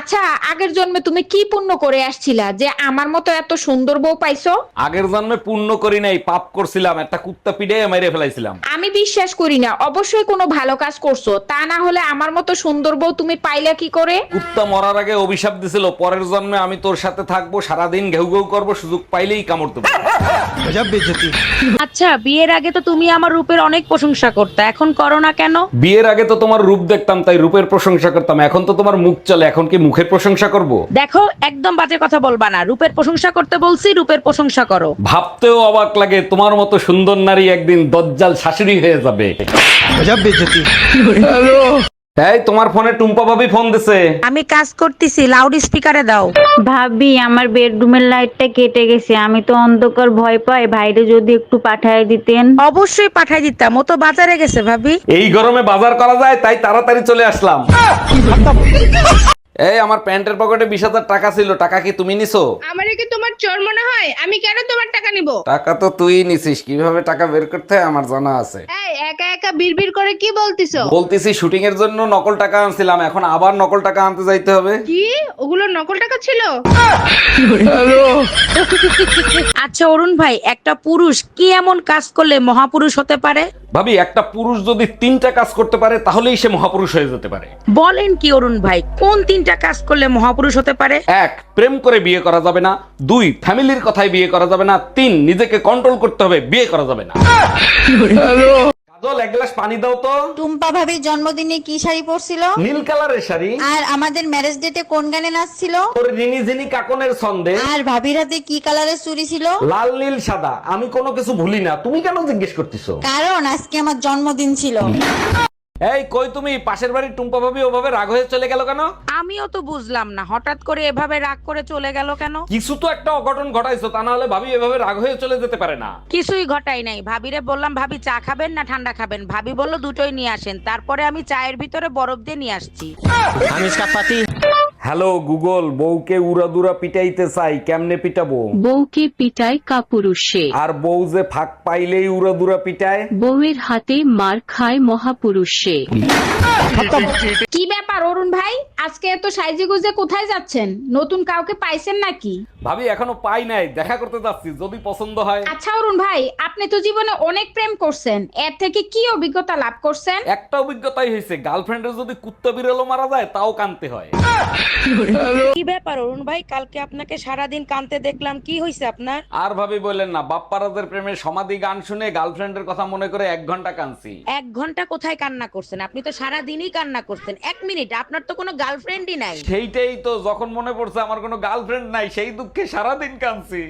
আচ্ছা আগের জন্মে তুমি কি পুণ্য করে আসছিলা? যে আমার মতো এত সুন্দর বউ পাইছো? আগের জন্মে পূর্ণ করি নাই পাপ করছিলাম একটা কুত্তা পিঠে মেরে ফেলাইছিলাম। আমি বিশ্বাস করি না অবশ্যই কোনো ভালো কাজ করছ। তা না হলে আমার মতো সুন্দর বউ তুমি পাইলা কি করে? কুত্তা মরার আগে অভিশাপ দিছিল পরের জন্মে আমি তোর সাথে থাকব সারাদিন ঘেউ ঘেউ করব সুযোগ পাইলেই কামড় দেবো। আচ্ছা বিয়ের আগে তো তুমি আমার রূপের অনেক প্রশংসা করতে এখন করো না কেন? বিয়ের আগে তো তোমার রূপ দেখতাম তাই রূপের প্রশংসা করতাম এখন তো তোমার মুখ চলে এখন কি মুখের প্রশংসা করব? দেখো একদম বাজে কথা বলবা না। রূপের প্রশংসা করতে বলছি রূপের প্রশংসা করো। ভাবতেও অবাক লাগে তোমার মতো সুন্দর নারী একদিন দজ্জাল শাশুড়ি হয়ে যাবে। এই তোমার ফোনে টুম্পা ভাবি ফোন দিছে। আমি কাজ করতেছি লাউড স্পিকারে দাও। ভাবি আমার বেডরুমের লাইটটা কেটে গেছে। আমি তো অন্ধকার ভয় পাই। ভাইরে যদি একটু পাঠায় দিতেন। অবশ্যই পাঠাই দিতাম ও তো বাজারে গেছে ভাবি। এই গরমে বাজার করা যায় তাই তাড়াতাড়ি চলে আসলাম। এই আমার প্যান্টের পকেটে বিশ হাজার টাকা ছিল টাকা কি তুমি নিছো? আমারে কি তোমার চোর মনে হয়? আমি কেন তোমার টাকা নিব? টাকা তো তুই নিছিস কীভাবে টাকা বের করতে হয় আমার জানা আছে। এই একা একা বিড়বিড় করে কি বলতিছো? বলতেছি শুটিং এর জন্য নকল টাকা আনছিলাম এখন আবার নকল টাকা আনতে যাইতে হবে। কি? ওগুলো নকল টাকা ছিল? আচ্ছা অরুণ ভাই একটা পুরুষ কি এমন কাজ করলে মহাপুরুষ হতে পারে? ভাবি একটা পুরুষ যদি তিনটা কাজ করতে পারে তাহলেই সে মহাপুরুষ হয়ে যেতে পারে। বলেন কি অরুণ ভাই কোন তিনটা কাজ করলে মহাপুরুষ হতে পারে? এক প্রেম করে বিয়ে করা যাবে না। দুই ফ্যামিলির কথায় বিয়ে করা যাবে না। তিন নিজেকে কন্ট্রোল করতে হবে বিয়ে করা যাবে না। কাজল এক গ্লাস পানি দাও তো। টুম্পা ভাবির জন্মদিনে কি শাড়ি পরছিল? নীল কালারের শাড়ি। আর আমাদের ম্যারেজ ডেটে কোন গানে নাচছিল? তোর রিনি ঝিনি কাকনের ছন্দে। আর ভাবির হাতে কি কালারের চুরি ছিল? লাল নীল সাদা। আমি কোনো কিছু ভুলি না। তুমি কেন জিজ্ঞেস করতেছো? কারণ আজকে আমার জন্মদিন ছিল। এই কই তুমি? পাশের বাড়ির টুম্পা ভাবি ওভাবে রাগ হয়ে চলে গেল কেন? আমিও তো বুঝলাম না হঠাৎ করে এভাবে রাগ করে চলে গেল কেন? কিছু তো একটা অঘটন ঘটাইছো তা না হলে ভাবি এভাবে রাগ হয়ে চলে যেতে পারে না। কিছুই ঘটাই নাই। ভাবিরে বললাম ভাবি চা খাবেন না ঠান্ডা খাবেন? ভাবি বলল দুটোই নিয়ে আসেন। তারপরে আমি চায়ের ভিতরে বরফ দিয়ে নিয়ে আসছি। হ্যালো গুগল বউকে উড়াদুরা পিটাইতে চাই কেমনে পিটাবো? বউকে পিটায় কাপুরুষে। আর বউ যে ফাঁক পাইলেই উড়াদুরা পিটায়? বউয়ের হাতে মার খায় মহাপুরুষে। কি ব্যাপার অরুণ ভাই? আজকে এত সাইজে গুজে কোথায় যাচ্ছেন? নতুন কাউকে পাইছেন নাকি? ভাবি এখনও পাই নাই দেখা করতে যাচ্ছি যদি পছন্দ হয়। আচ্ছা অরুণ ভাই আপনি তো জীবনে অনেক প্রেম করছেন এর থেকে কি অভিজ্ঞতা লাভ করছেন? একটা অভিজ্ঞতাই হয়েছে গার্লফ্রেন্ডের যদি কুত্তা বিড়ালও মারা যায় তাও কানতে হয়। কি ব্যাপার অরুণ ভাই কালকে আপনাকে সারাদিন কানতে দেখলাম কি হয়েছে আপনার? আর ভাবি বললেন না বাপ্পারাজের প্রেমের সমাধি গান শুনে গার্লফ্রেন্ডের কথা মনে করে এক ঘণ্টা কানছি এক ঘণ্টা কোথায় কান্না করছেন? আপনি তো সারা দিনই কান্না করছেন। এক মিনিট আপনার তো কোনো গার্লফ্রেন্ডই নাই। সেইটাই তো যখন মনে পড়ছে আমার কোনো গার্লফ্রেন্ড নাই সেই দুঃখে সারাদিন কানছি